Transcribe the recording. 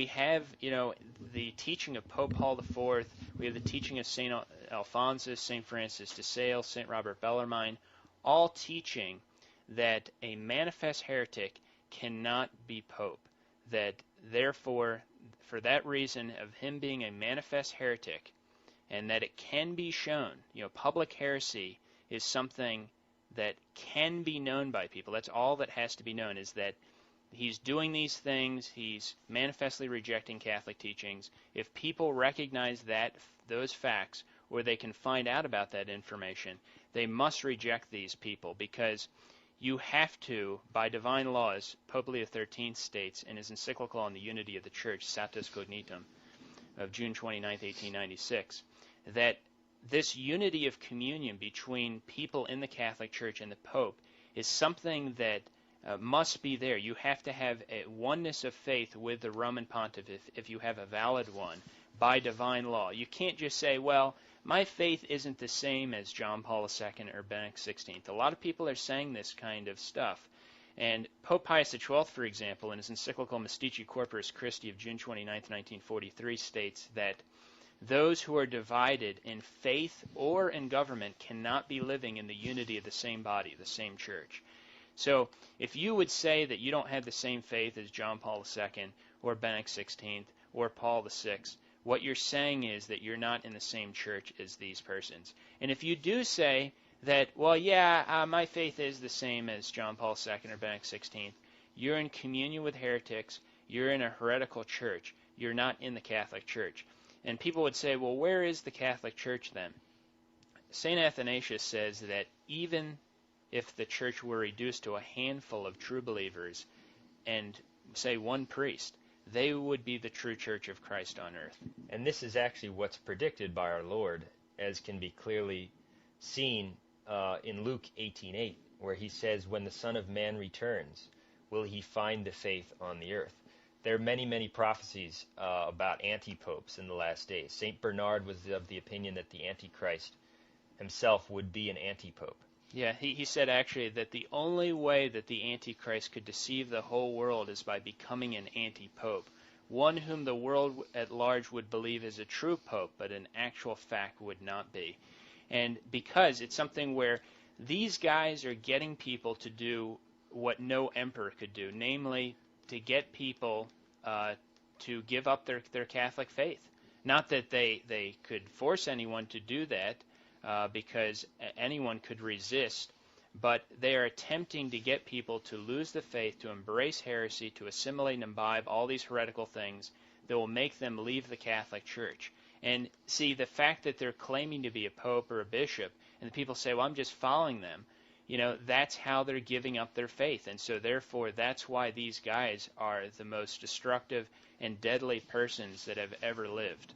we have, you know, the teaching of Pope Paul IV. We have the teaching of Saint Alphonsus, Saint Francis de Sales, Saint Robert Bellarmine, all teaching that a manifest heretic cannot be pope. That therefore, for that reason of him being a manifest heretic, and that it can be shown, you know, public heresy is something that can be known by people. That's all that has to be known is that he's doing these things, he's manifestly rejecting Catholic teachings. If people recognize that those facts or they can find out about that information, they must reject these people because you have to, by divine laws, Pope Leo XIII states in his encyclical on the unity of the Church, Satis Cognitum, of June 29, 1896, that this unity of communion between people in the Catholic Church and the Pope is something that uh, must be there. You have to have a oneness of faith with the Roman Pontiff if, if you have a valid one by divine law. You can't just say, well, my faith isn't the same as John Paul II or Benedict XVI. A lot of people are saying this kind of stuff. And Pope Pius XII, for example, in his encyclical Mystici Corporis Christi of June 29, 1943, states that those who are divided in faith or in government cannot be living in the unity of the same body, the same church. So if you would say that you don't have the same faith as John Paul II or Benedict XVI or Paul VI, what you're saying is that you're not in the same church as these persons. And if you do say that, well, yeah, uh, my faith is the same as John Paul II or Benedict XVI, you're in communion with heretics, you're in a heretical church, you're not in the Catholic Church. And people would say, well, where is the Catholic Church then? St. Athanasius says that even if the church were reduced to a handful of true believers and, say, one priest, they would be the true church of Christ on earth. And this is actually what's predicted by our Lord, as can be clearly seen uh, in Luke 18:8, where he says, "When the Son of Man returns, will he find the faith on the earth?" There are many, many prophecies uh, about anti-popes in the last days. Saint Bernard was of the opinion that the Antichrist himself would be an anti-pope. Yeah, he, he said actually that the only way that the Antichrist could deceive the whole world is by becoming an anti-pope, one whom the world at large would believe is a true pope, but in actual fact would not be. And because it's something where these guys are getting people to do what no emperor could do, namely to get people uh, to give up their, their Catholic faith. Not that they, they could force anyone to do that, uh, because anyone could resist. But they are attempting to get people to lose the faith, to embrace heresy, to assimilate and imbibe all these heretical things that will make them leave the Catholic Church. And see, the fact that they're claiming to be a pope or a bishop, and the people say, well, I'm just following them, you know, that's how they're giving up their faith. And so, therefore, that's why these guys are the most destructive and deadly persons that have ever lived.